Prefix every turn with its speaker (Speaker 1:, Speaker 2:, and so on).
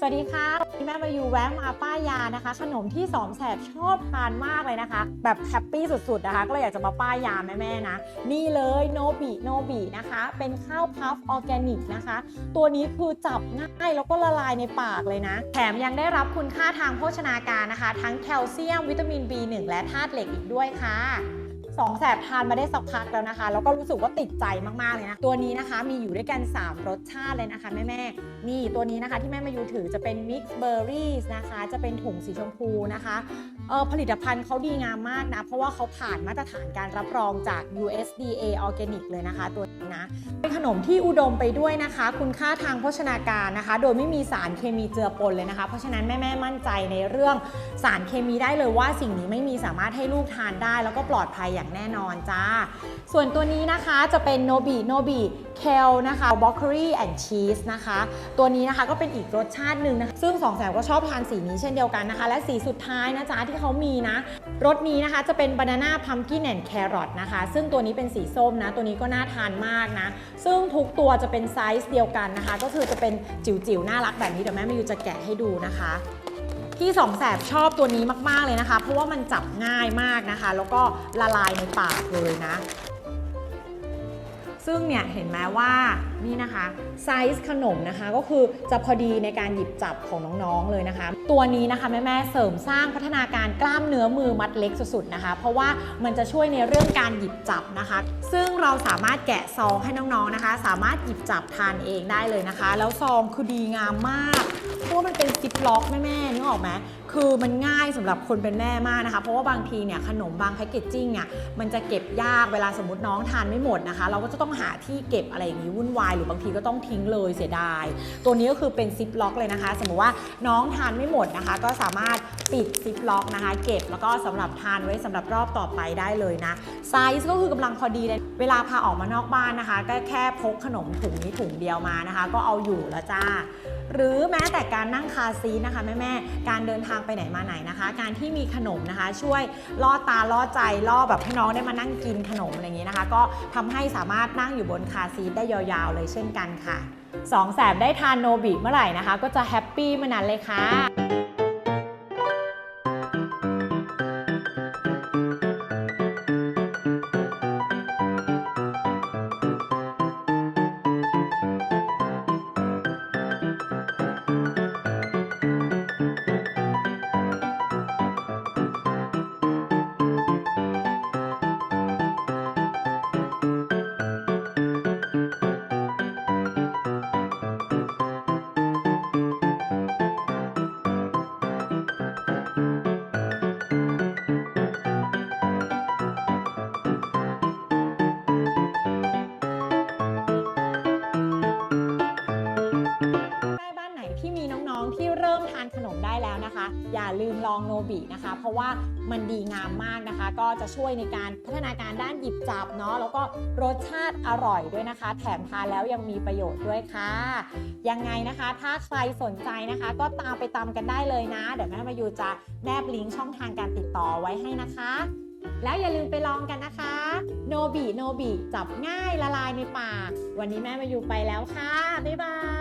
Speaker 1: สวัสดีค่ะวันนี้แม่มาอยู่แวะมาป้ายานะคะ ขนมที่สองแสบชอบทานมากเลยนะคะ แบบแฮปปี้สุดๆนะคะ ก็เลยอยากจะมาป้ายยาแม่ๆนะ นี่เลยโนบิโนบินะคะ เป็นข้าวพัฟออร์แกนิกนะคะ ตัวนี้คือจับง่ายแล้วก็ละลายในปากเลยนะ แถมยังได้รับคุณค่าทางโภชนาการนะคะ ทั้งแคลเซียมวิตามิน B1 และธาตุเหล็กอีกด้วยค่ะ สองแสบทานมาได้สักพักแล้วนะคะ แล้วก็รู้สึกว่าติดใจมากๆเลยนะ ตัวนี้นะคะมีอยู่ด้วยกัน 3 รสชาติเลยนะคะ แม่ๆ นี่ตัวนี้นะคะที่แม่มายูถือจะเป็น Mix Berries นะคะ จะเป็นถุงสีชมพูนะคะเออผลิตภัณฑ์เขาดีงามมากนะ เพราะว่าเขาผ่านมาตรฐานการรับรองจาก USDA Organic เลยนะคะ ตัวนี้นะ เป็นขนมที่อุดมไปด้วยนะคะ คุณค่าทางโภชนาการนะคะ โดยไม่มีสารเคมีเจือปนเลยนะคะ เพราะฉะนั้นแม่ๆมั่นใจในเรื่องสารเคมีได้เลยว่าสิ่งนี้ไม่มีสามารถให้ลูกทานได้แล้วก็ปลอดภัยอย่างแน่นอนจ้า ส่วนตัวนี้นะคะจะเป็นโนบิโนบิเคลนะคะบล็อกเกอรี่แอนด์ชีสนะคะ ตัวนี้นะคะก็เป็นอีกรสชาติหนึ่งนะคะซึ่งสองแสบก็ชอบทานสีนี้เช่นเดียวกันนะคะ และสีสุดท้ายนะจ๊ะที่เขามีนะรสนี้นะคะจะเป็นบานาน่าพัมกินแอนด์แครอทนะคะ ซึ่งตัวนี้เป็นสีส้มนะ ตัวนี้ก็น่าทานมากนะ ซึ่งทุกตัวจะเป็นไซส์เดียวกันนะคะ ก็คือจะเป็นจิ๋วๆ น่ารักแบบนี้เดี๋ยวแม่มายูจะแกะให้ดูนะคะ ที่สองแสบชอบตัวนี้มาก ๆ เลยนะคะ เพราะว่ามันจับง่ายมากนะคะ แล้วก็ละลายในปากเลยนะ ซึ่งเนี่ยเห็นไหมว่านี่นะคะไซส์ขนมนะคะก็คือจะพอดีในการหยิบจับของน้องๆเลยนะคะ ตัวนี้นะคะแม่ๆเสริมสร้างพัฒนาการกล้ามเนื้อมือมัดเล็กสุดๆนะคะ เพราะว่ามันจะช่วยในเรื่องการหยิบจับนะคะ ซึ่งเราสามารถแกะซองให้น้องๆนะคะ สามารถหยิบจับทานเองได้เลยนะคะ แล้วซองคือดีงามมาก เพราะว่ามันเป็นซิปล็อกแม่ๆนึกออกไหมคือมันง่ายสำหรับคนเป็นแม่มากนะคะ เพราะว่าบางทีเนี่ยขนมบางแพคเกจจิ้งอะมันจะเก็บยากเวลาสมมติน้องทานไม่หมดนะคะ เราก็จะต้องหาที่เก็บอะไรอย่างนี้วุ่นวายหรือบางทีก็ต้องทิ้งเลยเสียดาย ตัวนี้ก็คือเป็นซิปล็อกเลยนะคะ สมมติว่าน้องทานไม่หมดนะคะ ก็สามารถปิดซิปล็อกนะคะ เก็บแล้วก็สำหรับทานไว้สำหรับรอบต่อไปได้เลยนะไซส์ก็คือกำลังพอดีเลยเวลาพาออกมานอกบ้านนะคะ ก็แค่พกขนมถุงนี้ถุงเดียวมานะคะ ก็เอาอยู่แล้วจ้า หรือแม้แต่การนั่งคาซีนะคะแม่ๆการเดินทางไปไหนมาไหนนะคะ การที่มีขนมนะคะ ช่วยล่อตาล่อใจล่อแบบให้น้องได้มานั่งกินขนมอะไรอย่างนี้นะคะ ก็ทำให้สามารถนั่งอยู่บนคาซีได้ยาวๆ เลยเช่นกันค่ะสองแสบได้ทานโนบิเมื่อไหร่นะคะ ก็จะแฮปปี้เมื่อนั้นเลยค่ะ ที่เริ่มทานขนมได้แล้วนะคะ อย่าลืมลองโนบินะคะ เพราะว่ามันดีงามมากนะคะ ก็จะช่วยในการพัฒนาการด้านหยิบจับเนาะแล้วก็รสชาติอร่อยด้วยนะคะ แถมทานแล้วยังมีประโยชน์ด้วยค่ะ ยังไงนะคะ ถ้าใครสนใจนะคะ ก็ตามไปตามกันได้เลยนะ เดี๋ยวแม่มายูจะแนบลิงก์ช่องทางการติดต่อไว้ให้นะคะแล้วอย่าลืมไปลองกันนะคะ โนบิ โนบิ จับง่ายละลายในปาก วันนี้แม่มายูไปแล้วค่ะ บ๊ายบาย